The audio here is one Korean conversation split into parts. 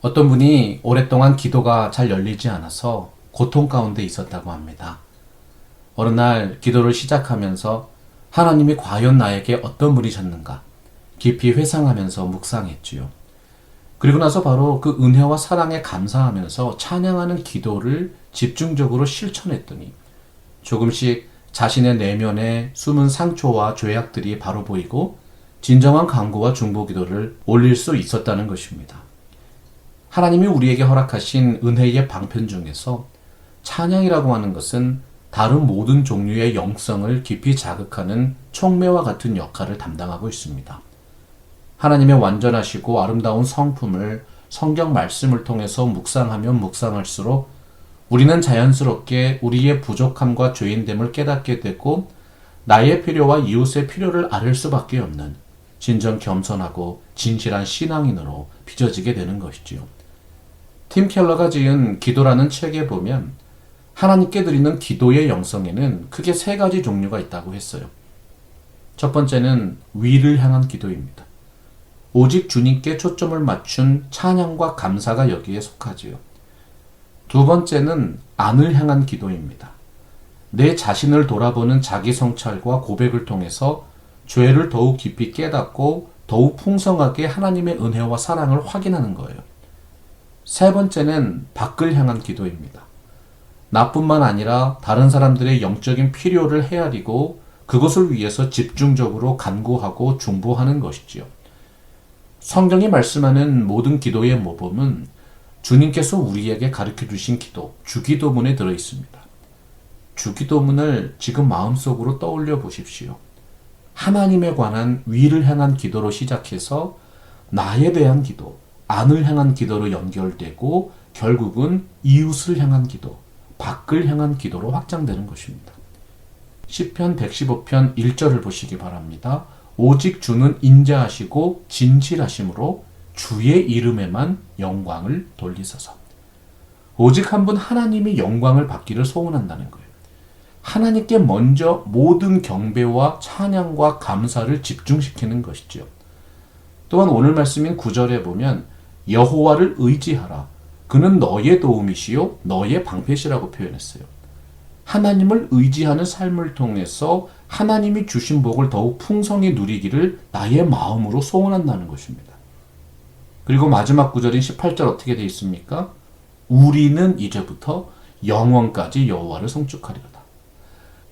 어떤 분이 오랫동안 기도가 잘 열리지 않아서 고통 가운데 있었다고 합니다. 어느 날 기도를 시작하면서 하나님이 과연 나에게 어떤 분이셨는가 깊이 회상하면서 묵상했지요. 그리고 나서 바로 그 은혜와 사랑에 감사하면서 찬양하는 기도를 집중적으로 실천했더니 조금씩 자신의 내면에 숨은 상처와 죄악들이 바로 보이고 진정한 간구와 중보 기도를 올릴 수 있었다는 것입니다. 하나님이 우리에게 허락하신 은혜의 방편 중에서 찬양이라고 하는 것은 다른 모든 종류의 영성을 깊이 자극하는 촉매와 같은 역할을 담당하고 있습니다. 하나님의 완전하시고 아름다운 성품을 성경 말씀을 통해서 묵상하면 묵상할수록 우리는 자연스럽게 우리의 부족함과 죄인됨을 깨닫게 되고 나의 필요와 이웃의 필요를 앓을 수밖에 없는 진정 겸손하고 진실한 신앙인으로 빚어지게 되는 것이지요. 팀 켈러가 지은 기도라는 책에 보면 하나님께 드리는 기도의 영성에는 크게 세 가지 종류가 있다고 했어요. 첫 번째는 위를 향한 기도입니다. 오직 주님께 초점을 맞춘 찬양과 감사가 여기에 속하지요. 두 번째는 안을 향한 기도입니다. 내 자신을 돌아보는 자기 성찰과 고백을 통해서 죄를 더욱 깊이 깨닫고 더욱 풍성하게 하나님의 은혜와 사랑을 확인하는 거예요. 세 번째는 밖을 향한 기도입니다. 나뿐만 아니라 다른 사람들의 영적인 필요를 헤아리고 그것을 위해서 집중적으로 간구하고 중보하는 것이지요. 성경이 말씀하는 모든 기도의 모범은 주님께서 우리에게 가르쳐 주신 기도, 주기도문에 들어 있습니다. 주기도문을 지금 마음속으로 떠올려 보십시오. 하나님에 관한 위를 향한 기도로 시작해서 나에 대한 기도, 안을 향한 기도로 연결되고 결국은 이웃을 향한 기도, 밖을 향한 기도로 확장되는 것입니다. 시편 115편 1절을 보시기 바랍니다. 오직 주는 인자하시고 진실하심으로 주의 이름에만 영광을 돌리소서. 오직 한 분 하나님이 영광을 받기를 소원한다는 거예요. 하나님께 먼저 모든 경배와 찬양과 감사를 집중시키는 것이죠. 또한 오늘 말씀인 9절에 보면 여호와를 의지하라. 그는 너의 도움이시요 너의 방패시라고 표현했어요. 하나님을 의지하는 삶을 통해서 하나님이 주신 복을 더욱 풍성히 누리기를 나의 마음으로 소원한다는 것입니다. 그리고 마지막 구절인 18절 어떻게 되어 있습니까? 우리는 이제부터 영원까지 여호와를 성축하리로다.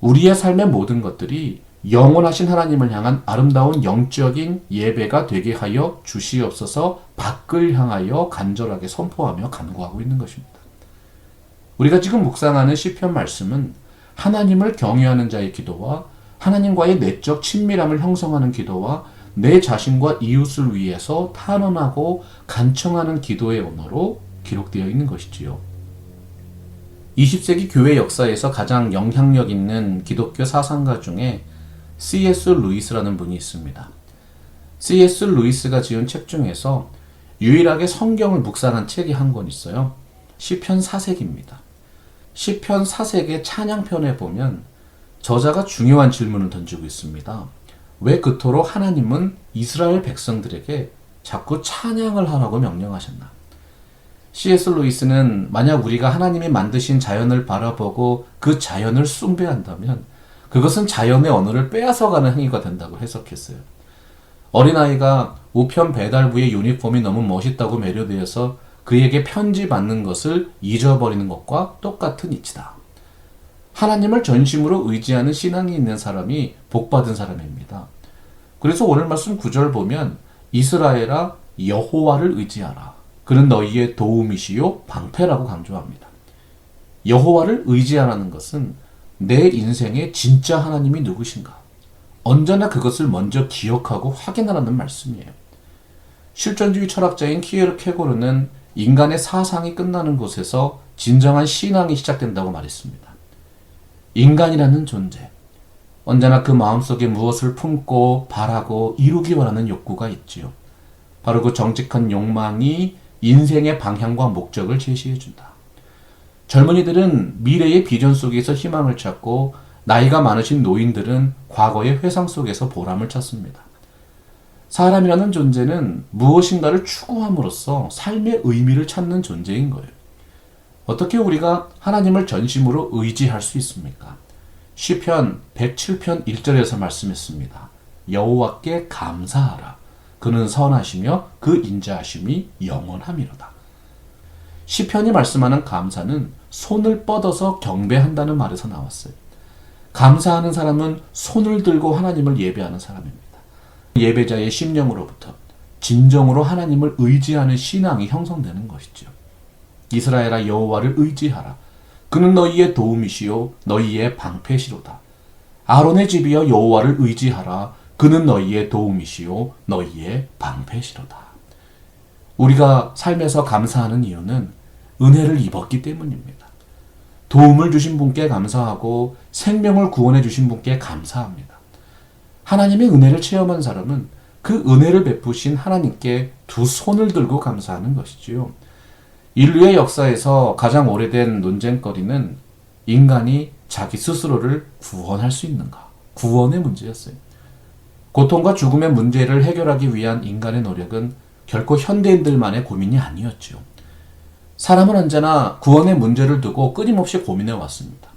우리의 삶의 모든 것들이 영원하신 하나님을 향한 아름다운 영적인 예배가 되게 하여 주시옵소서 밖을 향하여 간절하게 선포하며 간구하고 있는 것입니다. 우리가 지금 묵상하는 시편 말씀은 하나님을 경외하는 자의 기도와 하나님과의 내적 친밀함을 형성하는 기도와 내 자신과 이웃을 위해서 탄원하고 간청하는 기도의 언어로 기록되어 있는 것이지요. 20세기 교회 역사에서 가장 영향력 있는 기독교 사상가 중에 C.S. 루이스라는 분이 있습니다. C.S. 루이스가 지은 책 중에서 유일하게 성경을 묵상한 책이 한 권 있어요. 시편 사색입니다. 시편 사색의 찬양편에 보면 저자가 중요한 질문을 던지고 있습니다. 왜 그토록 하나님은 이스라엘 백성들에게 자꾸 찬양을 하라고 명령하셨나? C.S. 루이스는 만약 우리가 하나님이 만드신 자연을 바라보고 그 자연을 숭배한다면 그것은 자연의 언어를 빼앗아가는 행위가 된다고 해석했어요. 어린아이가 우편 배달부의 유니폼이 너무 멋있다고 매료되어서 그에게 편지 받는 것을 잊어버리는 것과 똑같은 이치다. 하나님을 전심으로 의지하는 신앙이 있는 사람이 복받은 사람입니다. 그래서 오늘 말씀 9절 보면 이스라엘아 여호와를 의지하라. 그는 너희의 도움이시요 방패라고 강조합니다. 여호와를 의지하라는 것은 내 인생의 진짜 하나님이 누구신가? 언제나 그것을 먼저 기억하고 확인하라는 말씀이에요. 실존주의 철학자인 키에르 케고르는 인간의 사상이 끝나는 곳에서 진정한 신앙이 시작된다고 말했습니다. 인간이라는 존재. 언제나 그 마음속에 무엇을 품고 바라고 이루기 원하는 욕구가 있지요. 바로 그 정직한 욕망이 인생의 방향과 목적을 제시해 준다. 젊은이들은 미래의 비전 속에서 희망을 찾고 나이가 많으신 노인들은 과거의 회상 속에서 보람을 찾습니다. 사람이라는 존재는 무엇인가를 추구함으로써 삶의 의미를 찾는 존재인 거예요. 어떻게 우리가 하나님을 전심으로 의지할 수 있습니까? 시편 107편 1절에서 말씀했습니다. 여호와께 감사하라. 그는 선하시며 그 인자하심이 영원함이로다. 시편이 말씀하는 감사는 손을 뻗어서 경배한다는 말에서 나왔어요. 감사하는 사람은 손을 들고 하나님을 예배하는 사람입니다. 예배자의 심령으로부터 진정으로 하나님을 의지하는 신앙이 형성되는 것이죠. 이스라엘아 여호와를 의지하라. 그는 너희의 도움이시요 너희의 방패시로다. 아론의 집이여 여호와를 의지하라. 그는 너희의 도움이시요 너희의 방패시로다. 우리가 삶에서 감사하는 이유는 은혜를 입었기 때문입니다. 도움을 주신 분께 감사하고 생명을 구원해 주신 분께 감사합니다. 하나님의 은혜를 체험한 사람은 그 은혜를 베푸신 하나님께 두 손을 들고 감사하는 것이지요. 인류의 역사에서 가장 오래된 논쟁거리는 인간이 자기 스스로를 구원할 수 있는가? 구원의 문제였어요. 고통과 죽음의 문제를 해결하기 위한 인간의 노력은 결코 현대인들만의 고민이 아니었죠. 사람은 언제나 구원의 문제를 두고 끊임없이 고민해 왔습니다.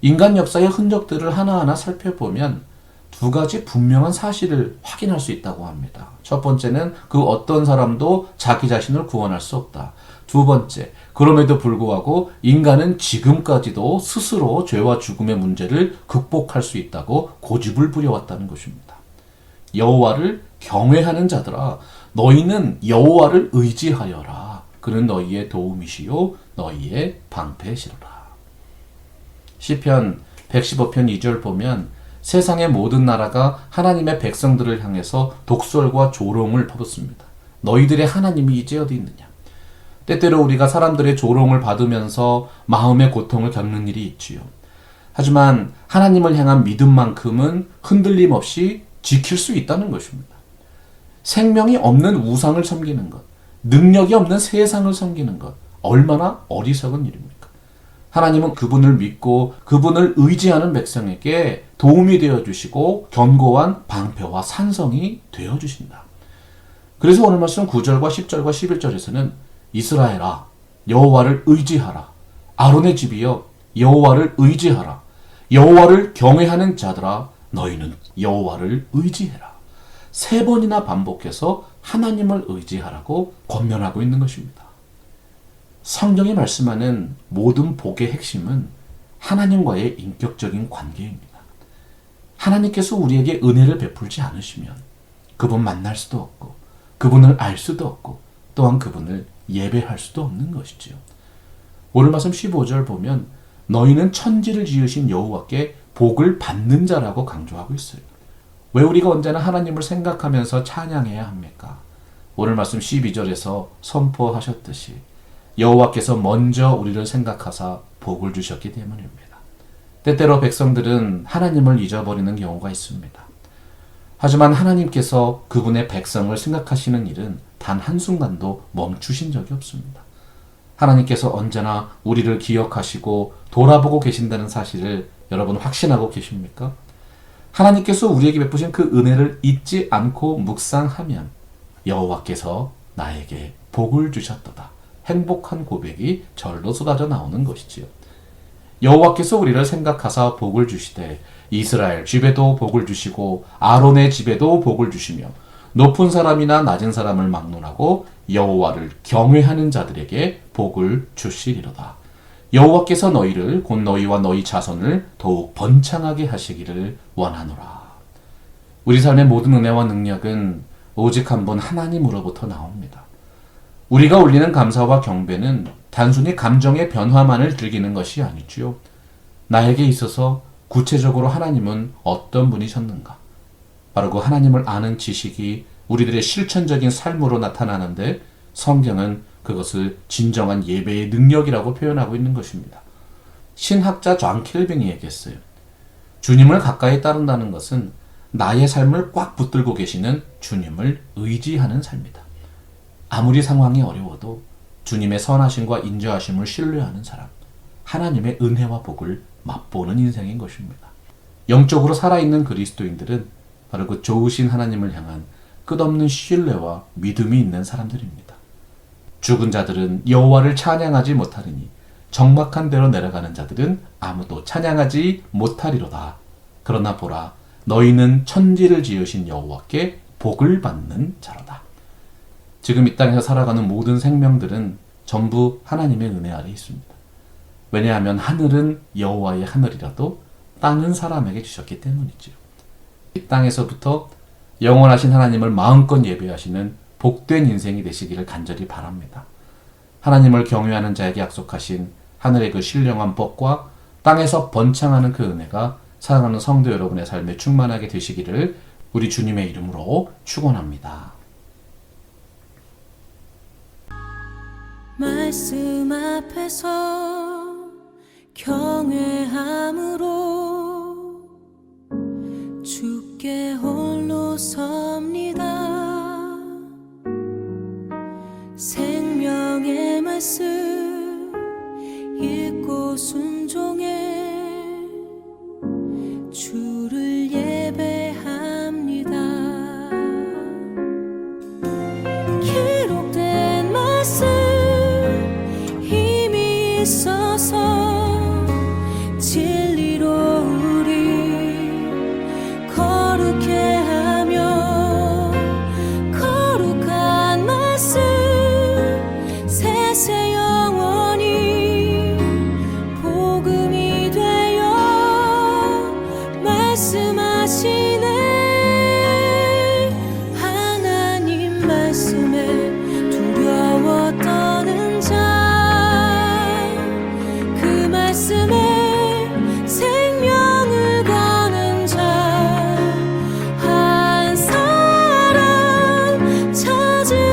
인간 역사의 흔적들을 하나하나 살펴보면 두 가지 분명한 사실을 확인할 수 있다고 합니다. 첫 번째는 그 어떤 사람도 자기 자신을 구원할 수 없다. 두 번째, 그럼에도 불구하고 인간은 지금까지도 스스로 죄와 죽음의 문제를 극복할 수 있다고 고집을 부려왔다는 것입니다. 여호와를 경외하는 자들아 너희는 여호와를 의지하여라. 그는 너희의 도움이시요 너희의 방패시로라. 시편 115편 2절 보면 세상의 모든 나라가 하나님의 백성들을 향해서 독설과 조롱을 퍼붓습니다. 너희들의 하나님이 이제 어디 있느냐? 때때로 우리가 사람들의 조롱을 받으면서 마음의 고통을 겪는 일이 있지요. 하지만 하나님을 향한 믿음만큼은 흔들림 없이 지킬 수 있다는 것입니다. 생명이 없는 우상을 섬기는 것, 능력이 없는 세상을 섬기는 것, 얼마나 어리석은 일입니까? 하나님은 그분을 믿고 그분을 의지하는 백성에게 도움이 되어 주시고 견고한 방패와 산성이 되어 주신다. 그래서 오늘 말씀 9절과 10절과 11절에서는 이스라엘아 여호와를 의지하라 아론의 집이여 여호와를 의지하라 여호와를 경외하는 자들아 너희는 여호와를 의지해라 세 번이나 반복해서 하나님을 의지하라고 권면하고 있는 것입니다. 성경이 말씀하는 모든 복의 핵심은 하나님과의 인격적인 관계입니다. 하나님께서 우리에게 은혜를 베풀지 않으시면 그분 만날 수도 없고 그분을 알 수도 없고 또한 그분을 예배할 수도 없는 것이지요. 오늘 말씀 15절 보면 너희는 천지를 지으신 여호와께 복을 받는 자라고 강조하고 있어요. 왜 우리가 언제나 하나님을 생각하면서 찬양해야 합니까? 오늘 말씀 12절에서 선포하셨듯이 여호와께서 먼저 우리를 생각하사 복을 주셨기 때문입니다. 때때로 백성들은 하나님을 잊어버리는 경우가 있습니다. 하지만 하나님께서 그분의 백성을 생각하시는 일은 단 한순간도 멈추신 적이 없습니다. 하나님께서 언제나 우리를 기억하시고 돌아보고 계신다는 사실을 여러분 확신하고 계십니까? 하나님께서 우리에게 베푸신 그 은혜를 잊지 않고 묵상하면 여호와께서 나에게 복을 주셨도다. 행복한 고백이 절로 쏟아져 나오는 것이지요. 여호와께서 우리를 생각하사 복을 주시되 이스라엘 집에도 복을 주시고 아론의 집에도 복을 주시며 높은 사람이나 낮은 사람을 막론하고 여호와를 경외하는 자들에게 복을 주시리로다. 여호와께서 너희를 곧 너희와 너희 자손을 더욱 번창하게 하시기를 원하노라. 우리 삶의 모든 은혜와 능력은 오직 한 분 하나님으로부터 나옵니다. 우리가 올리는 감사와 경배는 단순히 감정의 변화만을 즐기는 것이 아니지요. 나에게 있어서 구체적으로 하나님은 어떤 분이셨는가? 바로 그 하나님을 아는 지식이 우리들의 실천적인 삶으로 나타나는데 성경은 그것을 진정한 예배의 능력이라고 표현하고 있는 것입니다. 신학자 존 켈빈이 얘기했어요. 주님을 가까이 따른다는 것은 나의 삶을 꽉 붙들고 계시는 주님을 의지하는 삶이다. 아무리 상황이 어려워도 주님의 선하심과 인자하심을 신뢰하는 사람, 하나님의 은혜와 복을 맛보는 인생인 것입니다. 영적으로 살아있는 그리스도인들은 바로 그 좋으신 하나님을 향한 끝없는 신뢰와 믿음이 있는 사람들입니다. 죽은 자들은 여호와를 찬양하지 못하리니 정박한 대로 내려가는 자들은 아무도 찬양하지 못하리로다. 그러나 보라 너희는 천지를 지으신 여호와께 복을 받는 자로다. 지금 이 땅에서 살아가는 모든 생명들은 전부 하나님의 은혜 아래 있습니다. 왜냐하면 하늘은 여호와의 하늘이라도 땅은 사람에게 주셨기 때문이지요. 이 땅에서부터 영원하신 하나님을 마음껏 예배하시는 복된 인생이 되시기를 간절히 바랍니다. 하나님을 경외하는 자에게 약속하신 하늘의 그 신령한 복과 땅에서 번창하는 그 은혜가 사랑하는 성도 여러분의 삶에 충만하게 되시기를 우리 주님의 이름으로 축원합니다. 말씀 앞에서 경외함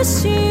see